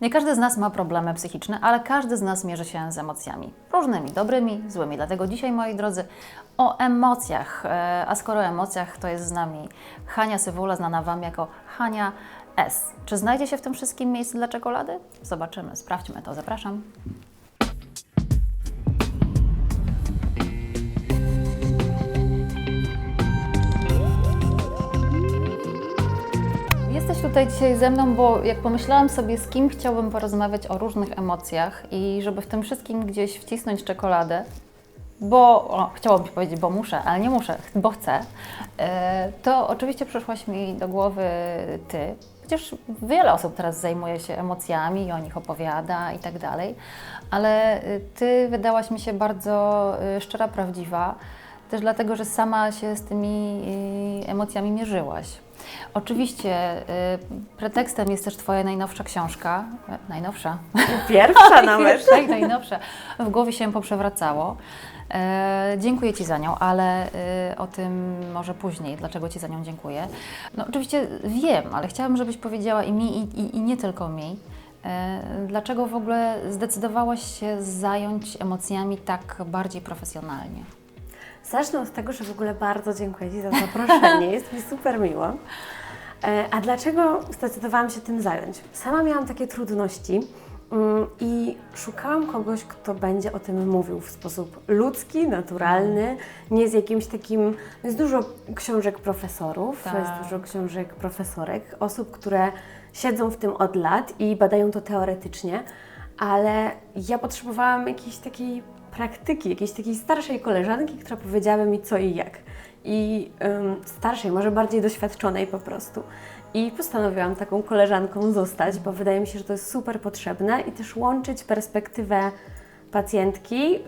Nie każdy z nas ma problemy psychiczne, ale każdy z nas mierzy się z emocjami. Różnymi, dobrymi, złymi. Dlatego dzisiaj, moi drodzy, o emocjach. E, A skoro o emocjach, to jest z nami Hania Sywula, znana Wam jako Hania S. Czy znajdzie się w tym wszystkim miejsce dla czekolady? Zobaczymy, sprawdźmy to. Zapraszam. Tutaj dzisiaj ze mną, bo jak pomyślałam sobie, z kim chciałabym porozmawiać o różnych emocjach i żeby w tym wszystkim gdzieś wcisnąć czekoladę, bo o, chciałabym powiedzieć, bo muszę, ale nie muszę, bo chcę, e, to oczywiście przyszłaś mi do głowy Ty. Przecież wiele osób teraz zajmuje się emocjami i o nich opowiada i tak dalej, ale y, Ty wydałaś mi się bardzo y, szczera, prawdziwa, też dlatego, że sama się z tymi emocjami mierzyłaś. Oczywiście y, pretekstem jest też Twoja najnowsza książka, e, najnowsza, Pierwsza nawet. tak, najnowsze. W głowie się poprzewracało. E, dziękuję Ci za nią, ale e, o tym może później, dlaczego Ci za nią dziękuję. No oczywiście wiem, ale chciałabym, żebyś powiedziała i mi, i, i, i nie tylko mi, e, dlaczego w ogóle zdecydowałaś się zająć emocjami tak bardziej profesjonalnie. Zacznę od tego, że w ogóle bardzo dziękuję Ci za zaproszenie. Jest mi super miło. E, A dlaczego zdecydowałam się tym zająć? Sama miałam takie trudności mm, i szukałam kogoś, kto będzie o tym mówił w sposób ludzki, naturalny, nie z jakimś takim. Jest dużo książek profesorów, Tak. jest dużo książek profesorek, osób, które siedzą w tym od lat i badają to teoretycznie, ale ja potrzebowałam jakiejś takiej praktyki, jakiejś takiej starszej koleżanki, która powiedziałaby mi co i jak. I ym, starszej, może bardziej doświadczonej po prostu. I postanowiłam taką koleżanką zostać, bo wydaje mi się, że to jest super potrzebne i też łączyć perspektywę pacjentki, y,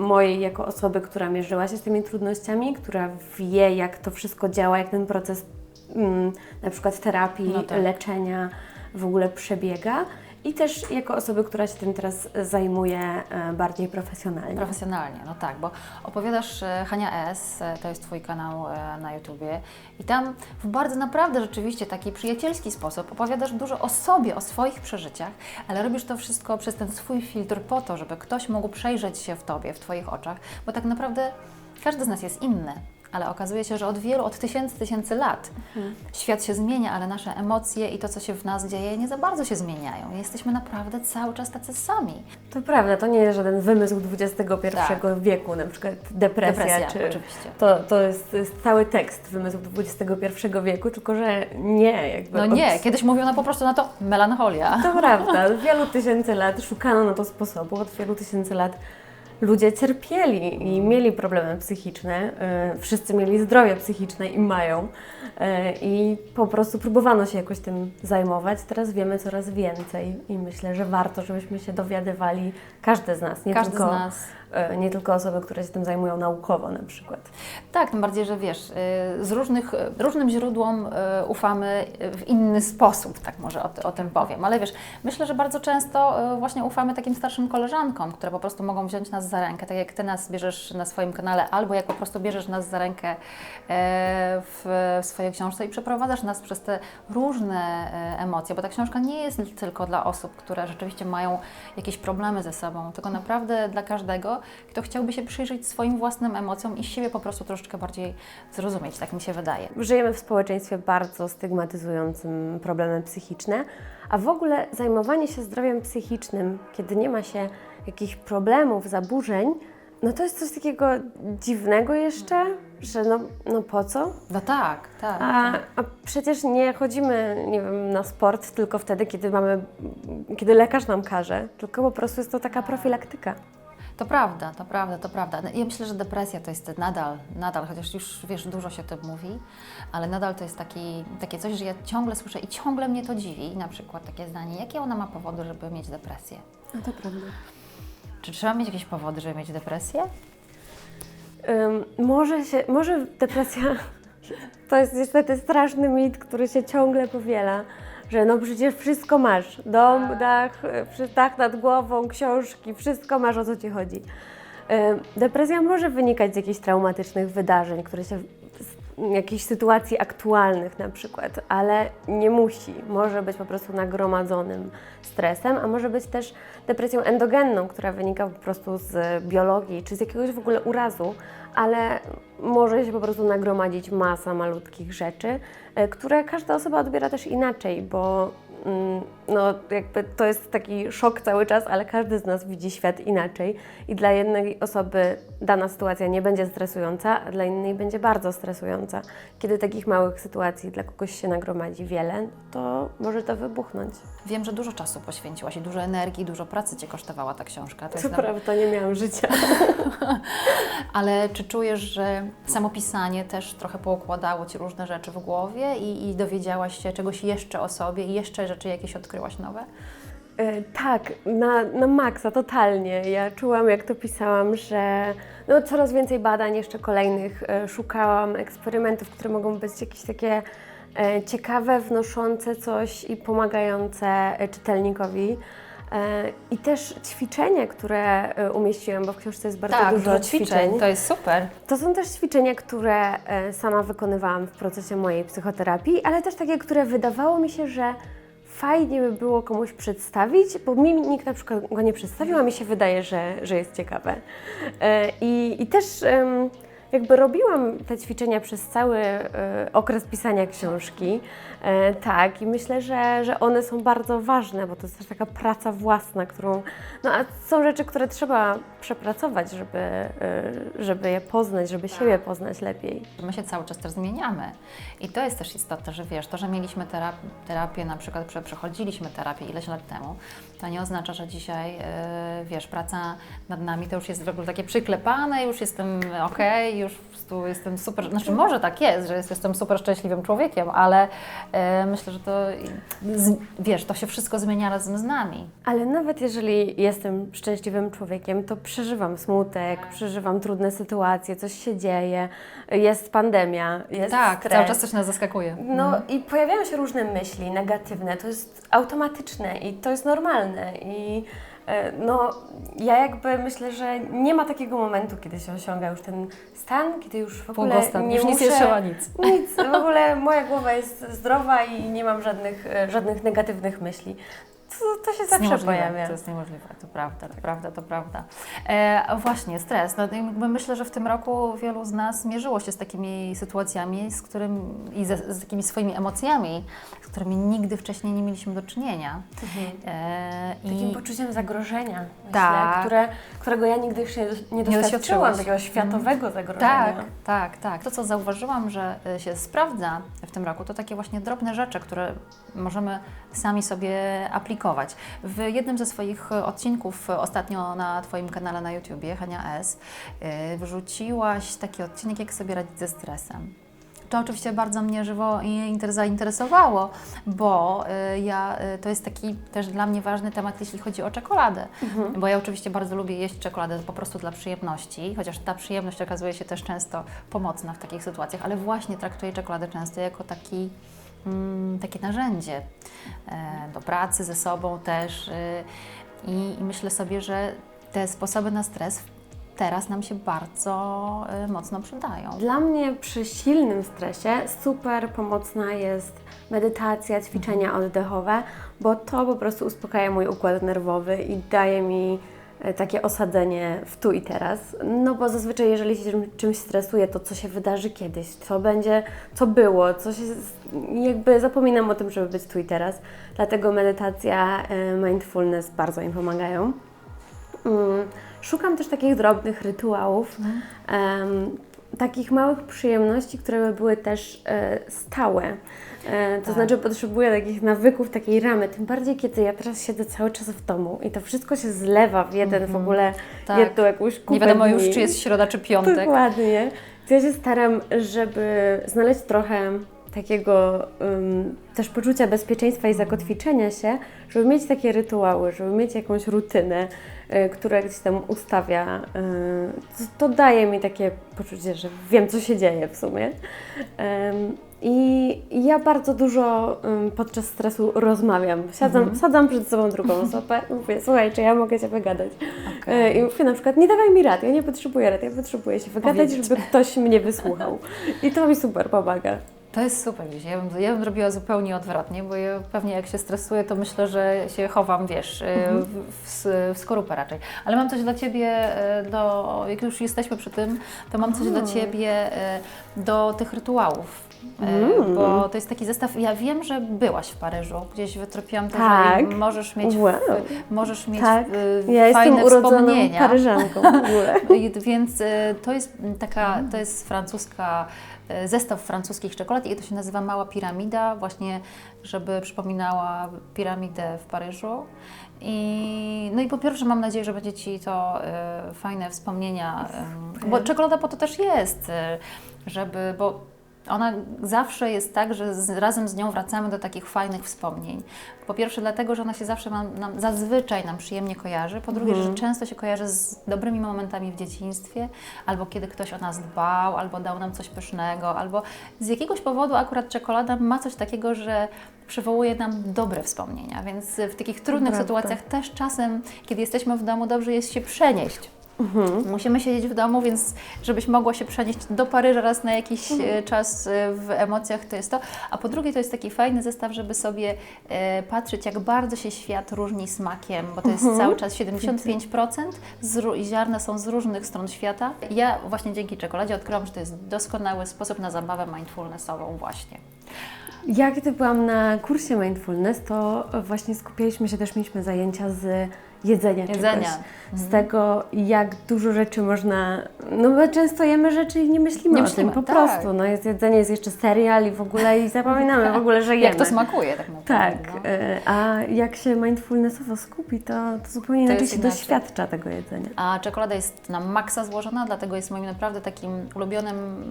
mojej jako osoby, która mierzyła się z tymi trudnościami, która wie, jak to wszystko działa, jak ten proces ym, na przykład terapii, No tak. leczenia w ogóle przebiega. I też jako osoby, która się tym teraz zajmuje e, bardziej profesjonalnie. Profesjonalnie, no tak, bo opowiadasz e, Hania S, e, to jest Twój kanał e, na YouTubie i tam w bardzo naprawdę rzeczywiście taki przyjacielski sposób opowiadasz dużo o sobie, o swoich przeżyciach, ale robisz to wszystko przez ten swój filtr po to, żeby ktoś mógł przejrzeć się w Tobie, w Twoich oczach, bo tak naprawdę każdy z nas jest inny. Ale okazuje się, że od wielu, od tysięcy, tysięcy lat świat się zmienia, ale nasze emocje i to, co się w nas dzieje, nie za bardzo się zmieniają. Jesteśmy naprawdę cały czas tacy sami. To prawda, to nie jest żaden wymysł XXI Tak. wieku, na przykład depresja, Depresja, czy oczywiście. To, to jest, jest cały tekst wymysłu XXI wieku, tylko że nie. Jakby No od- nie, kiedyś mówiono po prostu na to melancholia. To prawda, od wielu tysięcy lat szukano na to sposobu, od wielu tysięcy lat ludzie cierpieli i mieli problemy psychiczne, y, wszyscy mieli zdrowie psychiczne i mają y, i po prostu próbowano się jakoś tym zajmować. Teraz wiemy coraz więcej i myślę, że warto, żebyśmy się dowiadywali, każdy z nas, nie, Każdy tylko, z nas. Y, nie tylko osoby, które się tym zajmują naukowo na przykład. Tak, tym bardziej, że wiesz, y, z różnych, różnym źródłom y, ufamy w inny sposób, tak może o, o tym powiem. Ale wiesz, myślę, że bardzo często właśnie ufamy takim starszym koleżankom, które po prostu mogą wziąć nas za rękę, tak jak Ty nas bierzesz na swoim kanale, albo jak po prostu bierzesz nas za rękę e, w, w swojej książce i przeprowadzasz nas przez te różne e, emocje, bo ta książka nie jest tylko dla osób, które rzeczywiście mają jakieś problemy ze sobą, tylko naprawdę dla każdego, kto chciałby się przyjrzeć swoim własnym emocjom i siebie po prostu troszeczkę bardziej zrozumieć, tak mi się wydaje. Żyjemy w społeczeństwie bardzo stygmatyzującym problemy psychiczne, a w ogóle zajmowanie się zdrowiem psychicznym, kiedy nie ma się jakichś problemów, zaburzeń, no to jest coś takiego dziwnego jeszcze, że no, no po co? No tak, tak. A, a przecież nie chodzimy, nie wiem, na sport tylko wtedy, kiedy mamy, kiedy lekarz nam każe, tylko po prostu jest to taka profilaktyka. To prawda, to prawda, to prawda. No, Ja myślę, że depresja to jest nadal, nadal, chociaż już wiesz, dużo się o tym mówi, ale nadal to jest taki, takie coś, że ja ciągle słyszę i ciągle mnie to dziwi, na przykład takie zdanie, jakie ona ma powody, żeby mieć depresję? No to prawda. Czy trzeba mieć jakieś powody, żeby mieć depresję? Ym, może się, może depresja to jest niestety straszny mit, który się ciągle powiela, że no przecież wszystko masz, dom, dach, dach nad głową, książki, wszystko masz, o co Ci chodzi. Ym, depresja może wynikać z jakichś traumatycznych wydarzeń, które się jakichś sytuacji aktualnych na przykład, ale nie musi. Może być po prostu nagromadzonym stresem, a może być też depresją endogenną, która wynika po prostu z biologii czy z jakiegoś w ogóle urazu, ale może się po prostu nagromadzić masa malutkich rzeczy, e, które każda osoba odbiera też inaczej, bo no, jakby to jest taki szok cały czas, ale każdy z nas widzi świat inaczej i dla jednej osoby dana sytuacja nie będzie stresująca, a dla innej będzie bardzo stresująca. Kiedy takich małych sytuacji dla kogoś się nagromadzi wiele, to może to wybuchnąć. Wiem, że dużo czasu poświęciłaś i dużo energii, dużo pracy Cię kosztowała ta książka. To na- prawda nie miałam życia. Ale czy czujesz, że samo pisanie też trochę poukładało Ci różne rzeczy w głowie i, i dowiedziałaś się czegoś jeszcze o sobie i jeszcze rzeczy jakieś odkryłaś nowe? E, Tak, na, na maksa, totalnie. Ja czułam, jak to pisałam, że no, coraz więcej badań, jeszcze kolejnych. e, Szukałam eksperymentów, które mogą być jakieś takie e, ciekawe, wnoszące coś i pomagające czytelnikowi. I też ćwiczenia, które umieściłam, bo w książce jest bardzo tak, dużo ćwiczeń. To jest super. To są też ćwiczenia, które sama wykonywałam w procesie mojej psychoterapii, ale też takie, które wydawało mi się, że fajnie by było komuś przedstawić, bo mi nikt na przykład go nie przedstawił, a mi się wydaje, że, że jest ciekawe. E, I, i też jakby robiłam te ćwiczenia przez cały e, okres pisania książki. E, tak, i myślę, że, że one są bardzo ważne, bo to jest też taka praca własna, którą. No a są rzeczy, które trzeba przepracować, żeby, e, żeby je poznać, żeby siebie poznać lepiej. My się cały czas też zmieniamy. I to jest też istotne, że wiesz, to, że mieliśmy terap terapię, na przykład prze przechodziliśmy terapię ileś lat temu, to nie oznacza, że dzisiaj, yy, wiesz, praca nad nami to już jest w ogóle takie przyklepane, już jestem okej, już po prostu jestem super, znaczy może tak jest, że jest, jestem super szczęśliwym człowiekiem, ale yy, myślę, że to, z, wiesz, to się wszystko zmienia razem z nami. Ale nawet jeżeli jestem szczęśliwym człowiekiem, to przeżywam smutek, przeżywam trudne sytuacje, coś się dzieje, jest pandemia, jest tak, stres. cały czas coś nas zaskakuje. No i pojawiają się różne myśli negatywne, to jest automatyczne i to jest normalne i e, no ja jakby myślę, że nie ma takiego momentu, kiedy się osiąga już ten stan, kiedy już w ogóle nie już nic muszę, nie trzeba, nic. Nic, w ogóle moja głowa jest zdrowa i nie mam żadnych, e, żadnych negatywnych myśli. To, to się zawsze niemożliwe, pojawia. To jest niemożliwe, to prawda, to prawda, to prawda. E, właśnie, stres. No, jakby myślę, że w tym roku wielu z nas mierzyło się z takimi sytuacjami, z którym, i ze, z takimi swoimi emocjami, z którymi nigdy wcześniej nie mieliśmy do czynienia. E, Takim i, poczuciem zagrożenia, myślę, Tak. które, którego ja nigdy jeszcze nie, nie doświadczyłam, takiego światowego zagrożenia. tak, tak, tak. To, co zauważyłam, że e, się sprawdza w tym roku, to takie właśnie drobne rzeczy, które możemy sami sobie aplikować. W jednym ze swoich e, odcinków e, ostatnio na Twoim kanale na YouTubie, Hania S, e, wrzuciłaś taki odcinek, jak sobie radzić ze stresem. To oczywiście bardzo mnie żywo zainteresowało, bo ja, to jest taki też dla mnie ważny temat, jeśli chodzi o czekoladę. Bo ja oczywiście bardzo lubię jeść czekoladę po prostu dla przyjemności, chociaż ta przyjemność okazuje się też często pomocna w takich sytuacjach, ale właśnie traktuję czekoladę często jako taki, takie narzędzie e, do pracy ze sobą też. y, I, I myślę sobie, że te sposoby na stres teraz nam się bardzo y, mocno przydają. Dla mnie przy silnym stresie super pomocna jest medytacja, ćwiczenia oddechowe, bo to po prostu uspokaja mój układ nerwowy i daje mi takie osadzenie w tu i teraz. No bo zazwyczaj jeżeli się czym- czymś stresuję, to co się wydarzy kiedyś, co będzie, co było, co się... jakby zapominam o tym, żeby być tu i teraz. Dlatego medytacja, e, mindfulness bardzo mi pomagają. Mm, Szukam też takich drobnych rytuałów, em, takich małych przyjemności, które by były też e, stałe. E, to Tak. znaczy potrzebuję takich nawyków, takiej ramy, tym bardziej kiedy ja teraz siedzę cały czas w domu i to wszystko się zlewa w jeden w ogóle, Tak. jedną jakąś kupę Nie wiadomo już, dni. czy jest środa, czy piątek. Dokładnie. To ja się staram, żeby znaleźć trochę takiego um, też poczucia bezpieczeństwa i zakotwiczenia się, żeby mieć takie rytuały, żeby mieć jakąś rutynę, y, która gdzieś tam ustawia. y, to, to daje mi takie poczucie, że wiem, co się dzieje w sumie. I ja bardzo dużo ym, podczas stresu rozmawiam. Siadzam, Sadzam przed sobą drugą osobę i mówię, słuchaj, czy ja mogę się wygadać? Okej. Y, I mówię na przykład, nie dawaj mi rad, ja nie potrzebuję rad, ja potrzebuję się wygadać, Powiedzieć. żeby ktoś mnie wysłuchał. I to mi super pomaga. To jest super, wiesz, ja bym, ja bym zrobiła zupełnie odwrotnie, bo ja pewnie jak się stresuję, to myślę, że się chowam, wiesz, Mhm. w, w, w skorupę raczej. Ale mam coś dla Ciebie, e, do, jak już jesteśmy przy tym, to mam coś dla Ciebie e, do tych rytuałów. Mm. Bo to jest taki zestaw, ja wiem, że byłaś w Paryżu, gdzieś wytropiłam to, Tak. że możesz mieć, Wow. w, możesz mieć Tak, ja fajne wspomnienia. Paryżanką w ogóle. Więc to jest taka, to jest francuska, zestaw francuskich czekolad i to się nazywa Mała Piramida, właśnie żeby przypominała piramidę w Paryżu. I, no i po pierwsze mam nadzieję, że będzie Ci to e, fajne wspomnienia, e, bo czekolada po to też jest, e, żeby, bo ona zawsze jest tak, że z, razem z nią wracamy do takich fajnych wspomnień. Po pierwsze dlatego, że ona się zawsze nam, nam, zazwyczaj nam przyjemnie kojarzy. Po drugie, że często się kojarzy z dobrymi momentami w dzieciństwie, albo kiedy ktoś o nas dbał, albo dał nam coś pysznego, albo z jakiegoś powodu akurat czekolada ma coś takiego, że przywołuje nam dobre wspomnienia. Więc w takich trudnych Prawda. sytuacjach też czasem, kiedy jesteśmy w domu, dobrze jest się przenieść. Musimy siedzieć w domu, więc żebyś mogła się przenieść do Paryża raz na jakiś e, czas e, w emocjach, to jest to. A po drugie, to jest taki fajny zestaw, żeby sobie e, patrzeć, jak bardzo się świat różni smakiem, bo to jest cały czas 75% z, ziarna są z różnych stron świata. Ja właśnie dzięki czekoladzie odkryłam, że to jest doskonały sposób na zabawę mindfulnessową właśnie. Ja kiedy byłam na kursie mindfulness, to właśnie skupialiśmy się, też mieliśmy zajęcia z jedzenia, Jedzenia. czegoś. Z tego, jak dużo rzeczy można... No my często jemy rzeczy i nie myślimy Nie o myślimy, tym, po tak. prostu. No jest jedzenie, jest jeszcze serial i w ogóle i zapominamy w ogóle, że jemy. Jak to smakuje tak naprawdę. Tak, no. y, a jak się mindfulnessowo skupi, to, to zupełnie To inaczej się inaczej. doświadcza tego jedzenia. A czekolada jest na maksa złożona, dlatego jest moim naprawdę takim ulubionym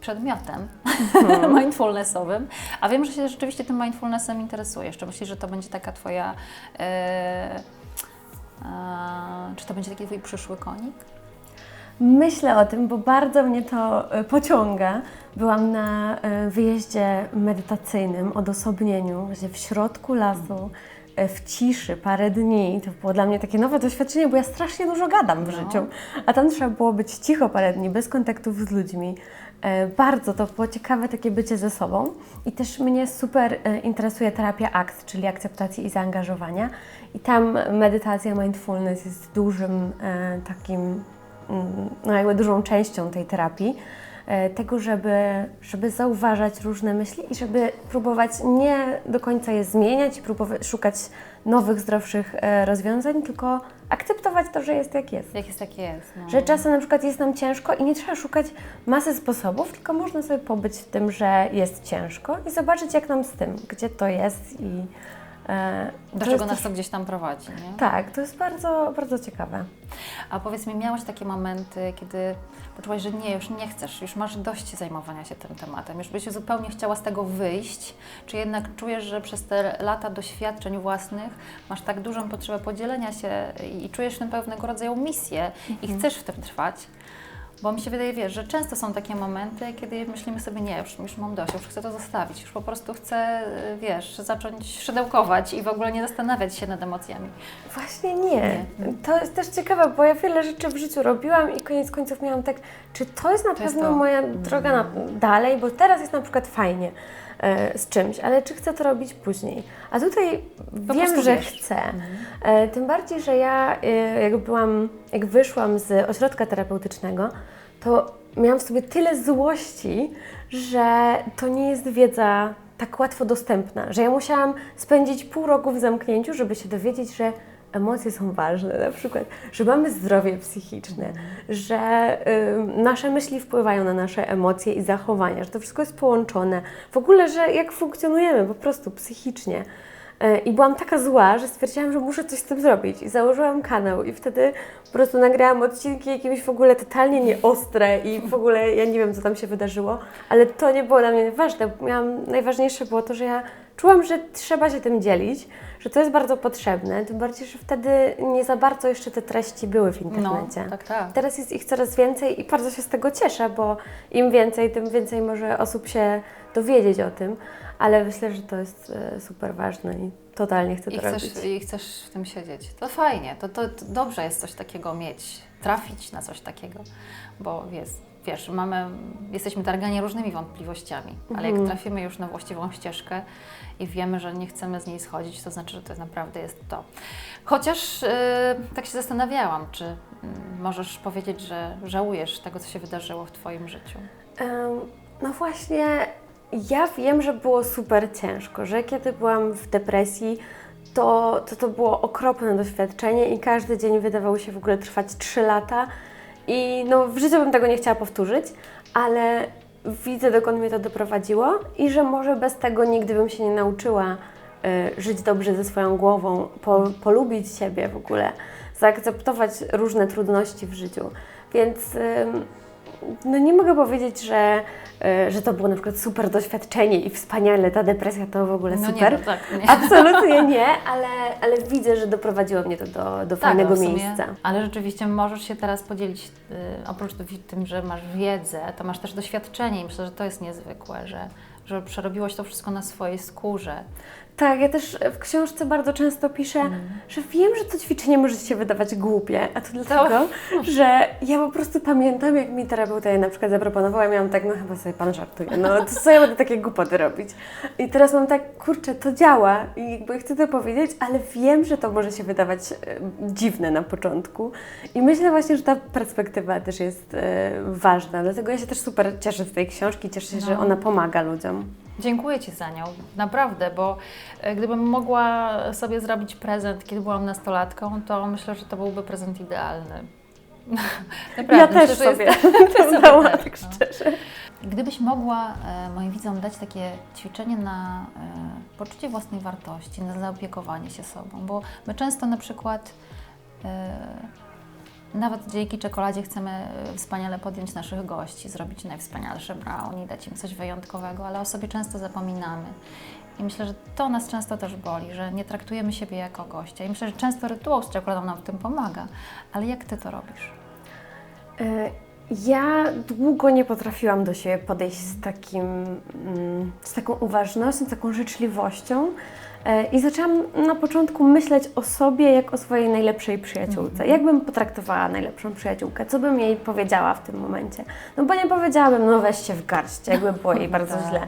przedmiotem mindfulnessowym. A wiem, że się rzeczywiście tym mindfulnessem interesujesz. Czy myślisz, że to będzie taka Twoja. y, a, czy to będzie taki Twój przyszły konik? Myślę o tym, bo bardzo mnie to e, pociąga. Byłam na e, wyjeździe medytacyjnym, odosobnieniu, właśnie w środku lasu, e, w ciszy, parę dni. To było dla mnie takie nowe doświadczenie, bo ja strasznie dużo gadam w No. życiu. A tam trzeba było być cicho parę dni, bez kontaktów z ludźmi. E, Bardzo to było ciekawe takie bycie ze sobą. I też mnie super e, interesuje terapia ACT, czyli akceptacji i zaangażowania. I tam medytacja, mindfulness jest dużym e, takim mm, no jakby dużą częścią tej terapii, tego, żeby, żeby zauważać różne myśli i żeby próbować nie do końca je zmieniać i próbować szukać nowych, zdrowszych rozwiązań, tylko akceptować to, że jest jak jest. Jak jest, tak jest. No. Że czasem na przykład jest nam ciężko i nie trzeba szukać masy sposobów, tylko można sobie pobyć w tym, że jest ciężko i zobaczyć jak nam z tym, gdzie to jest i Do to czego nas to gdzieś tam prowadzi, nie? Tak, to jest bardzo, bardzo ciekawe. A powiedz mi, miałaś takie momenty, kiedy poczułaś, że nie, już nie chcesz, już masz dość zajmowania się tym tematem, już byś zupełnie chciała z tego wyjść, czy jednak czujesz, że przez te lata doświadczeń własnych masz tak dużą potrzebę podzielenia się i, czujesz tę pewnego rodzaju misję i chcesz w tym trwać? Bo mi się wydaje, wiesz, że często są takie momenty, kiedy myślimy sobie, nie, już, już mam dość, już chcę to zostawić, już po prostu chcę, y, wiesz, zacząć szydełkować i w ogóle nie zastanawiać się nad emocjami. Właśnie nie. To jest też ciekawe, bo ja wiele rzeczy w życiu robiłam i koniec końców miałam tak, czy to jest na To jest pewno to. moja droga na, dalej, bo teraz jest na przykład fajnie z czymś, ale czy chcę to robić później? A tutaj Po wiem, że wiesz. chcę. E, tym bardziej, że ja e, jak byłam, jak wyszłam z ośrodka terapeutycznego, to miałam w sobie tyle złości, że to nie jest wiedza tak łatwo dostępna, że ja musiałam spędzić pół roku w zamknięciu, żeby się dowiedzieć, że emocje są ważne, na przykład, że mamy zdrowie psychiczne, że y, nasze myśli wpływają na nasze emocje i zachowania, że to wszystko jest połączone. W ogóle, że jak funkcjonujemy po prostu psychicznie. Y, I byłam taka zła, że stwierdziłam, że muszę coś z tym zrobić. I założyłam kanał i wtedy po prostu nagrałam odcinki jakieś w ogóle totalnie nieostre i w ogóle ja nie wiem, co tam się wydarzyło, ale to nie było dla mnie ważne. Miałam, najważniejsze było to, że ja czułam, że trzeba się tym dzielić, że to jest bardzo potrzebne, tym bardziej, że wtedy nie za bardzo jeszcze te treści były w No, internecie. tak, tak. Teraz jest ich coraz więcej i bardzo się z tego cieszę, bo im więcej, tym więcej może osób się dowiedzieć o tym, ale myślę, że to jest e, super ważne i totalnie chcę I to robić. chcesz, I chcesz w tym siedzieć. To fajnie, to, to, to dobrze jest coś takiego mieć, trafić na coś takiego, bo jest, wiesz, mamy, jesteśmy targani różnymi wątpliwościami, ale jak trafimy już na właściwą ścieżkę i wiemy, że nie chcemy z niej schodzić, to znaczy, że to naprawdę jest to. Chociaż yy, tak się zastanawiałam, czy mm, możesz powiedzieć, że żałujesz tego, co się wydarzyło w Twoim życiu. Em, No właśnie, ja wiem, że było super ciężko, że kiedy byłam w depresji, to to, to było okropne doświadczenie i każdy dzień wydawał się w ogóle trwać 3 lata. I no, w życiu bym tego nie chciała powtórzyć, ale widzę, dokąd mnie to doprowadziło i że może bez tego nigdy bym się nie nauczyła y, żyć dobrze ze swoją głową, po, polubić siebie w ogóle, zaakceptować różne trudności w życiu. Więc ym, no nie mogę powiedzieć, że, y, że to było na przykład super doświadczenie i wspaniale, ta depresja to w ogóle No super. nie, no tak, nie. Absolutnie nie, ale, ale widzę, że doprowadziło mnie to do, do fajnego no w sumie, miejsca. Ale rzeczywiście możesz się teraz podzielić, y, oprócz tym, że masz wiedzę, to masz też doświadczenie i myślę, że to jest niezwykłe, że, że przerobiłaś to wszystko na swojej skórze. Tak, ja też w książce bardzo często piszę, Mm. że wiem, że to ćwiczenie może się wydawać głupie, a to dlatego, że ja po prostu pamiętam, jak mi terapeuta je na przykład zaproponowała, ja miałam tak, no chyba sobie Pan żartuje, no to co ja będę takie głupoty robić? I teraz mam tak, kurczę, to działa i jakby chcę to powiedzieć, ale wiem, że to może się wydawać e, dziwne na początku i myślę właśnie, że ta perspektywa też jest e, ważna, dlatego ja się też super cieszę z tej książki, cieszę się, że No. ona pomaga ludziom. Dziękuję Ci za nią, naprawdę, bo e, gdybym mogła sobie zrobić prezent, kiedy byłam nastolatką, to myślę, że to byłby prezent idealny. Naprawdę, Ja też myślę, sobie jest- to dałam, też, tak no. szczerze. Gdybyś mogła e, moim widzom dać takie ćwiczenie na e, poczucie własnej wartości, na zaopiekowanie się sobą, bo my często na przykład e, nawet dzięki czekoladzie chcemy e, wspaniale podjąć naszych gości, zrobić najwspanialsze brownie, dać im coś wyjątkowego, ale o sobie często zapominamy. I myślę, że to nas często też boli, że nie traktujemy siebie jako gościa. I myślę, że często rytuał z czekoladą nam w tym pomaga. Ale jak Ty to robisz? E, Ja długo nie potrafiłam do siebie podejść z, takim, mm, z taką uważnością, z taką życzliwością. E, I zaczęłam na początku myśleć o sobie jak o swojej najlepszej przyjaciółce. Jak bym potraktowała najlepszą przyjaciółkę? Co bym jej powiedziała w tym momencie? No bo nie powiedziałabym, no weź się w garść, jakby było jej bardzo Tak. źle.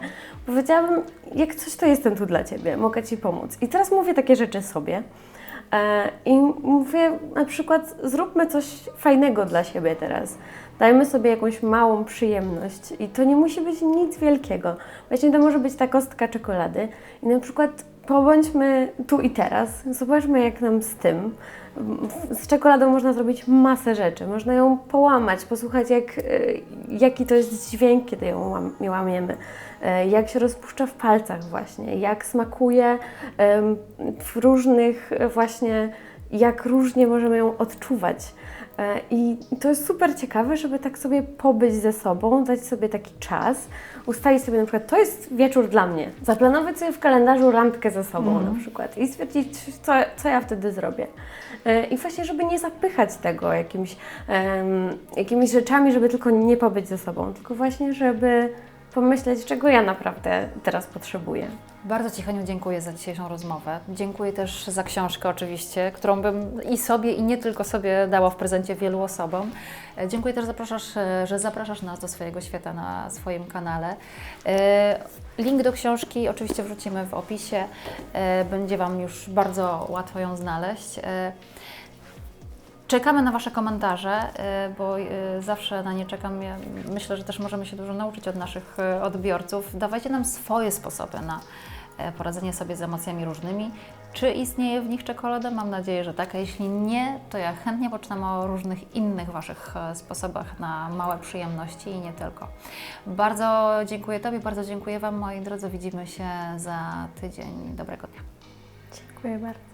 Powiedziałabym, jak coś to jestem tu dla Ciebie, mogę Ci pomóc. I teraz mówię takie rzeczy sobie. E, I mówię na przykład, zróbmy coś fajnego dla siebie teraz. Dajmy sobie jakąś małą przyjemność i to nie musi być nic wielkiego. Właśnie to może być ta kostka czekolady i na przykład pobądźmy tu i teraz, zobaczmy jak nam z tym. Z czekoladą można zrobić masę rzeczy, można ją połamać, posłuchać jak, e, jaki to jest dźwięk, kiedy ją łam- łamiemy, e, jak się rozpuszcza w palcach właśnie, jak smakuje w różnych e, właśnie, jak różnie możemy ją odczuwać. E, I to jest super ciekawe, żeby tak sobie pobyć ze sobą, dać sobie taki czas, ustalić sobie na przykład, to jest wieczór dla mnie, zaplanować sobie w kalendarzu randkę ze sobą na przykład i stwierdzić, co, co ja wtedy zrobię. E, I właśnie, żeby nie zapychać tego jakimś, em, jakimiś rzeczami, żeby tylko nie pobyć ze sobą, tylko właśnie, żeby pomyśleć, czego ja naprawdę teraz potrzebuję. Bardzo Ci, dziękuję za dzisiejszą rozmowę. Dziękuję też za książkę oczywiście, którą bym i sobie, i nie tylko sobie dała w prezencie wielu osobom. E, Dziękuję też, zapraszasz, e, że zapraszasz nas do swojego świata na swoim kanale. E, Link do książki oczywiście wrzucimy w opisie. Będzie Wam już bardzo łatwo ją znaleźć. Czekamy na Wasze komentarze, e, bo e, zawsze na nie czekam. Myślę, że też możemy się dużo nauczyć od naszych e, odbiorców. Dawajcie nam swoje sposoby na e, poradzenie sobie z emocjami różnymi. Czy istnieje w nich czekolada? Mam nadzieję, że tak. A jeśli nie, to ja chętnie poczytam o różnych innych Waszych e, sposobach na małe przyjemności i nie tylko. Bardzo dziękuję Tobie, bardzo dziękuję Wam, moi drodzy. Widzimy się za tydzień. Dobrego dnia. Dziękuję bardzo.